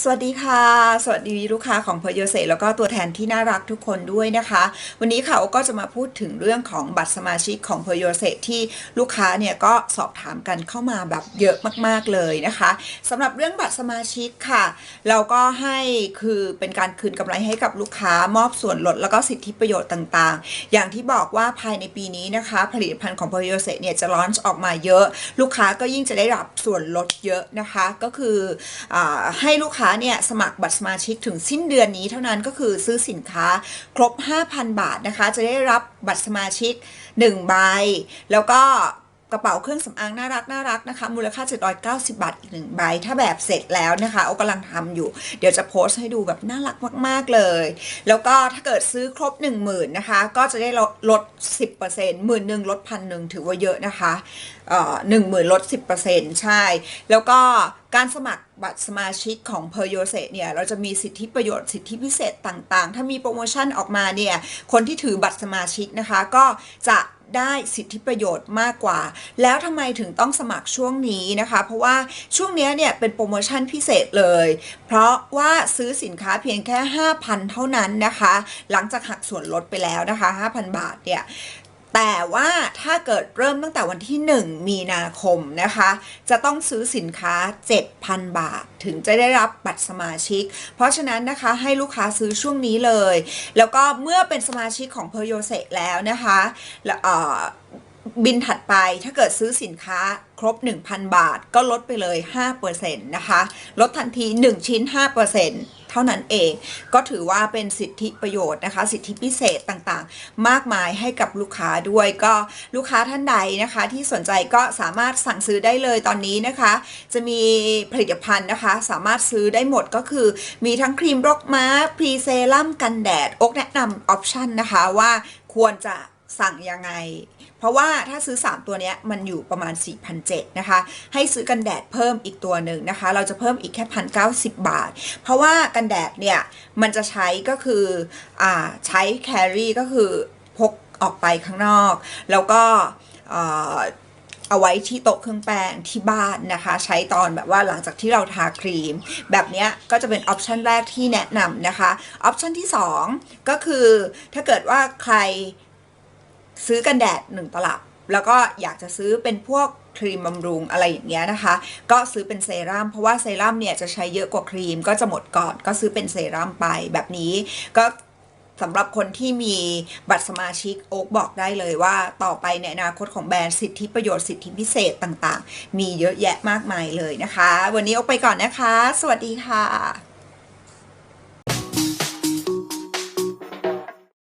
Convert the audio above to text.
สวัสดีค่ะ สวัสดีลูกค้าของพโยเซแล้วก็ตัวแทนที่น่ารักทุกคนด้วยนะคะ วันนี้ค่ะก็จะมาพูดถึงเรื่องของบัตรสมาชิกของพโยเซที่ลูกค้าเนี่ยก็สอบถามกันเข้ามาแบบเยอะมากๆเลยนะคะสำหรับเรื่องบัตรสมาชิกค่ะ เราก็ให้คือเป็นการคืนกำไรให้กับลูกค้ามอบส่วนลดแล้วก็สิทธิประโยชน์ต่างๆ อย่างที่บอกว่าภายในปีนี้นะคะ ผลิตภัณฑ์ของพโยเซเนี่ยจะลอนช์ออกมาเยอะ ลูกค้าก็ยิ่งจะได้รับส่วนลดเยอะนะคะ ก็คืออให้ลูกค้าเนี่ยสมัครบัตรสมาชิกถึงสิ้นเดือนนี้เท่านั้นก็คือซื้อสินค้าครบ 5,000 บาทนะคะ จะได้รับบัตรสมาชิก1ใบแล้วก็ กระเป๋าเครื่องสำอางน่ารักน่ารักนะคะ มูลค่า 790 บาทอีกหนึ่งใบ ถ้าแบบเสร็จแล้วนะคะโอกำลังทำอยู่ เดี๋ยวจะโพสต์ให้ดูแบบน่ารักมาก ๆ เลย แล้วก็ถ้าเกิดซื้อครบ 10,000นะคะ ก็จะได้ลด 10%หมื่นหนึ่งลดพันหนึ่งถือว่าเยอะนะคะหนึ่งหมื่นลด 10%ใช่ แล้วก็การสมัครบัตรสมาชิกของเพอร์โยเซเนี่ย เราจะมีสิทธิประโยชน์สิทธิพิเศษต่างๆ ถ้ามีโปรโมชั่นออกมาเนี่ย คนที่ถือบัตรสมาชิกนะคะ ก็จะ ได้สิทธิประโยชน์มากกว่า แล้วทำไมถึงต้องสมัครช่วงนี้นะคะ เพราะว่าช่วงนี้เนี่ยเป็นโปรโมชั่นพิเศษเลย เพราะว่าซื้อสินค้าเพียงแค่ 5,000 เท่านั้นนะคะ หลังจากหักส่วนลดไปแล้วนะคะ 5,000 บาทเนี่ย แต่ว่าถ้าเกิดเริ่มตั้งแต่วันที่ 1 มีนาคมนะคะ จะต้องซื้อสินค้า 7,000 บาท ถึงจะได้รับบัตรสมาชิก เพราะฉะนั้นนะคะให้ลูกค้าซื้อช่วงนี้เลย แล้วก็เมื่อเป็นสมาชิกของเพอร์โยเซแล้วนะคะแล้วเออ บินถัดไปถ้าเกิดซื้อสินค้าครบ 1,000 บาท ก็ลดไปเลย 5%นะคะ ลดทันที 1 ชิ้น 5%เท่านั้นเอง ก็ถือว่าเป็นสิทธิประโยชน์นะคะ สิทธิพิเศษต่างๆ มากมายให้กับลูกค้าด้วยก็ลูกค้าท่านใดนะคะ ที่สนใจก็สามารถสั่งซื้อได้เลยตอนนี้นะคะ จะมีผลิตภัณฑ์นะคะ สามารถซื้อได้หมดก็คือ มีทั้งครีมรกม้าพรีเซรั่มกันแดดอกแนะนำออปชันนะคะว่าควรจะ สั่งยังไง เพราะว่าถ้าซื้อ 3 ตัวนี้มันอยู่ประมาณ 4,700นะคะ ให้ซื้อกันแดดเพิ่มอีกตัวหนึ่งนะคะ เราจะเพิ่มอีกแค่1,090บาท เพราะว่ากันแดดเนี่ย มันจะใช้ก็คืออใช้แครี่ก็คือพกออกไปข้างนอก แล้วก็เอาไว้ที่โต๊ะเครื่องแป้งที่บ้านนะคะ ใช้ตอนแบบว่าหลังจากที่เราทาครีม แบบนี้ก็จะเป็นออปชันแรกที่แนะนำนะคะออปชันที่ 2 ก็คือถ้าเกิดว่าใคร ซื้อกันแดดหนึ่งตลับ แล้วก็อยากจะซื้อเป็นพวกครีมบำรุงอะไรอย่างเงี้ยนะคะ ก็ซื้อเป็นเซรั่มเพราะว่าเซรั่มเนี่ยจะใช้เยอะกว่าครีมก็จะหมดก่อน ก็ซื้อเป็นเซรั่มไปแบบนี้ก็สำหรับคนที่มีบัตรสมาชิกโอ๊กบอกได้เลยว่าต่อไปในอนาคตของแบรนด์สิทธิประโยชน์สิทธิพิเศษต่างๆ มีเยอะแยะมากมายเลยนะคะ วันนี้โอ๊กไปก่อนนะคะ สวัสดีค่ะ